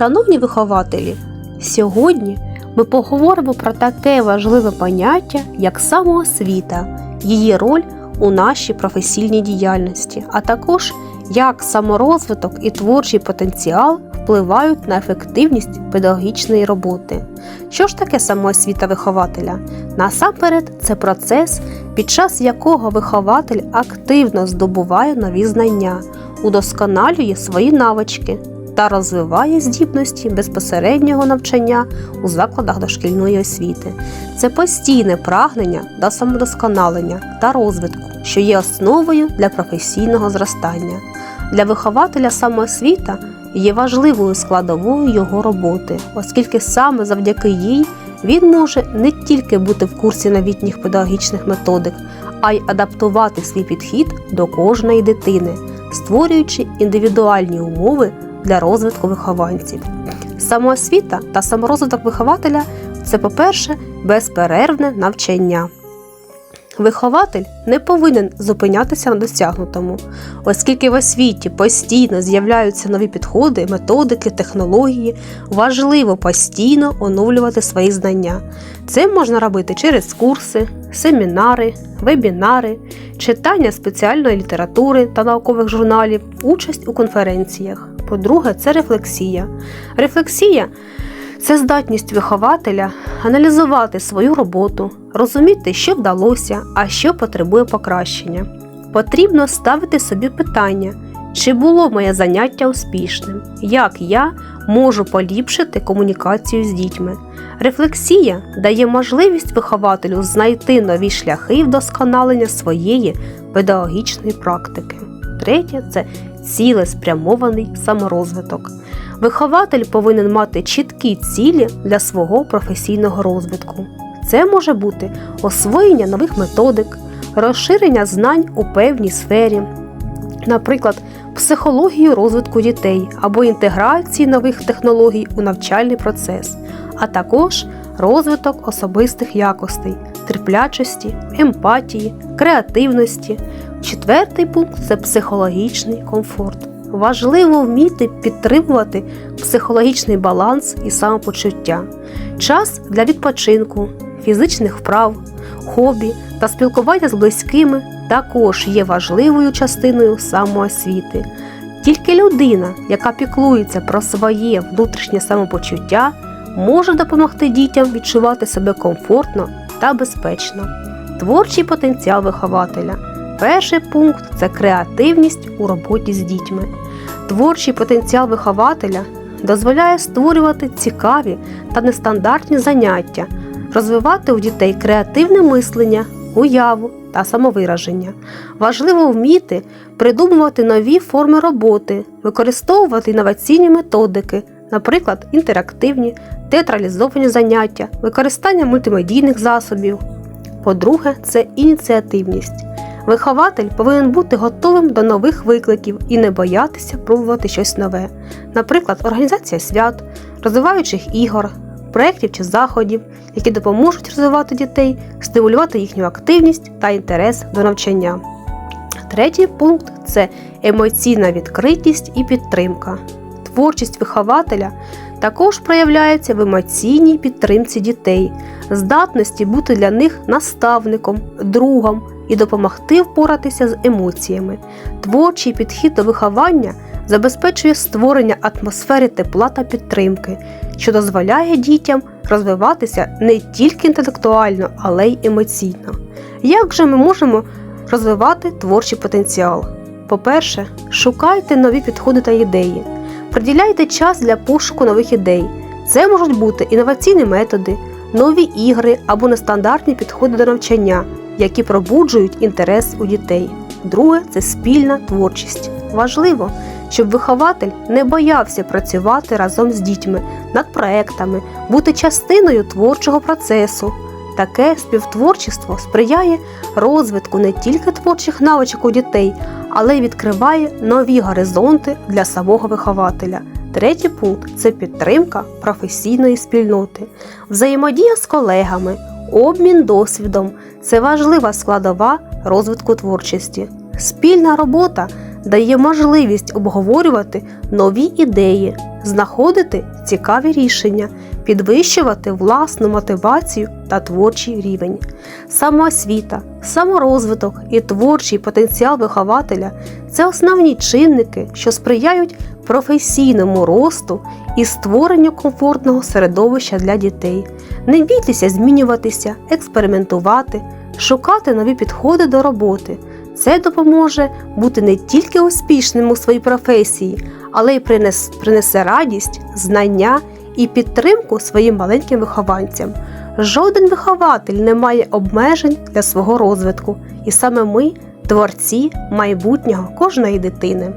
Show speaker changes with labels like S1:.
S1: Шановні вихователі, сьогодні ми поговоримо про таке важливе поняття, як самоосвіта, її роль у нашій професійній діяльності, а також як саморозвиток і творчий потенціал впливають на ефективність педагогічної роботи. Що ж таке самоосвіта вихователя? Насамперед, це процес, під час якого вихователь активно здобуває нові знання, удосконалює свої навички та розвиває здібності безпосереднього навчання у закладах дошкільної освіти. Це постійне прагнення до самодосконалення та розвитку, що є основою для професійного зростання. Для вихователя самоосвіта є важливою складовою його роботи, оскільки саме завдяки їй він може не тільки бути в курсі новітніх педагогічних методик, а й адаптувати свій підхід до кожної дитини, створюючи індивідуальні умови для розвитку вихованців. Самоосвіта та саморозвиток вихователя це, по-перше, безперервне навчання. Вихователь не повинен зупинятися на досягнутому, оскільки в освіті постійно з'являються нові підходи, методики, технології, важливо постійно оновлювати свої знання. Це можна робити через курси, семінари, вебінари, читання спеціальної літератури та наукових журналів, участь у конференціях. По-друге, це рефлексія. Рефлексія це здатність вихователя аналізувати свою роботу, розуміти, що вдалося, а що потребує покращення. Потрібно ставити собі питання, чи було моє заняття успішним, як я можу поліпшити комунікацію з дітьми. Рефлексія дає можливість вихователю знайти нові шляхи вдосконалення своєї педагогічної практики. Третє це цілеспрямований саморозвиток. Вихователь повинен мати чіткі цілі для свого професійного розвитку. Це може бути освоєння нових методик, розширення знань у певній сфері, наприклад, психологію розвитку дітей або інтеграції нових технологій у навчальний процес, а також розвиток особистих якостей, терплячості, емпатії, креативності. Четвертий пункт це психологічний комфорт. Важливо вміти підтримувати психологічний баланс і самопочуття, час для відпочинку, фізичних вправ, хобі та спілкування з близькими також є важливою частиною самоосвіти. Тільки людина, яка піклується про своє внутрішнє самопочуття, може допомогти дітям відчувати себе комфортно та безпечно. Творчий потенціал вихователя. Перший пункт це креативність у роботі з дітьми. Творчий потенціал вихователя дозволяє створювати цікаві та нестандартні заняття, розвивати у дітей креативне мислення, уяву та самовираження. Важливо вміти придумувати нові форми роботи, використовувати інноваційні методики, наприклад, інтерактивні, театралізовані заняття, використання мультимедійних засобів. По-друге, це ініціативність. Вихователь повинен бути готовим до нових викликів і не боятися пробувати щось нове, наприклад, організація свят, розвиваючих ігор, проєктів чи заходів, які допоможуть розвивати дітей, стимулювати їхню активність та інтерес до навчання. Третій пункт це емоційна відкритість і підтримка. Творчість вихователя також проявляється в емоційній підтримці дітей, здатності бути для них наставником, другом і допомогти впоратися з емоціями. Творчий підхід до виховання забезпечує створення атмосфери тепла та підтримки, що дозволяє дітям розвиватися не тільки інтелектуально, але й емоційно. Як же ми можемо розвивати творчий потенціал? По-перше, шукайте нові підходи та ідеї, приділяйте час для пошуку нових ідей. Це можуть бути інноваційні методи, нові ігри або нестандартні підходи до навчання, які пробуджують інтерес у дітей. Друге це спільна творчість. Важливо, щоб вихователь не боявся працювати разом з дітьми над проектами, бути частиною творчого процесу. Таке співтворчество сприяє розвитку не тільки творчих навичок у дітей, але й відкриває нові горизонти для самого вихователя. Третій пункт це підтримка професійної спільноти, взаємодія з колегами, обмін досвідом це важлива складова розвитку творчості. Спільна робота дає можливість обговорювати нові ідеї, знаходити цікаві рішення, підвищувати власну мотивацію та творчий рівень. Самоосвіта, саморозвиток і творчий потенціал вихователя це основні чинники, що сприяють професійному росту і створенню комфортного середовища для дітей. Не бійтеся змінюватися, експериментувати, шукати нові підходи до роботи. Це допоможе бути не тільки успішним у своїй професії, але й принес, принесе радість, знання і підтримку своїм маленьким вихованцям. Жоден вихователь не має обмежень для свого розвитку, і саме ми творці майбутнього кожної дитини.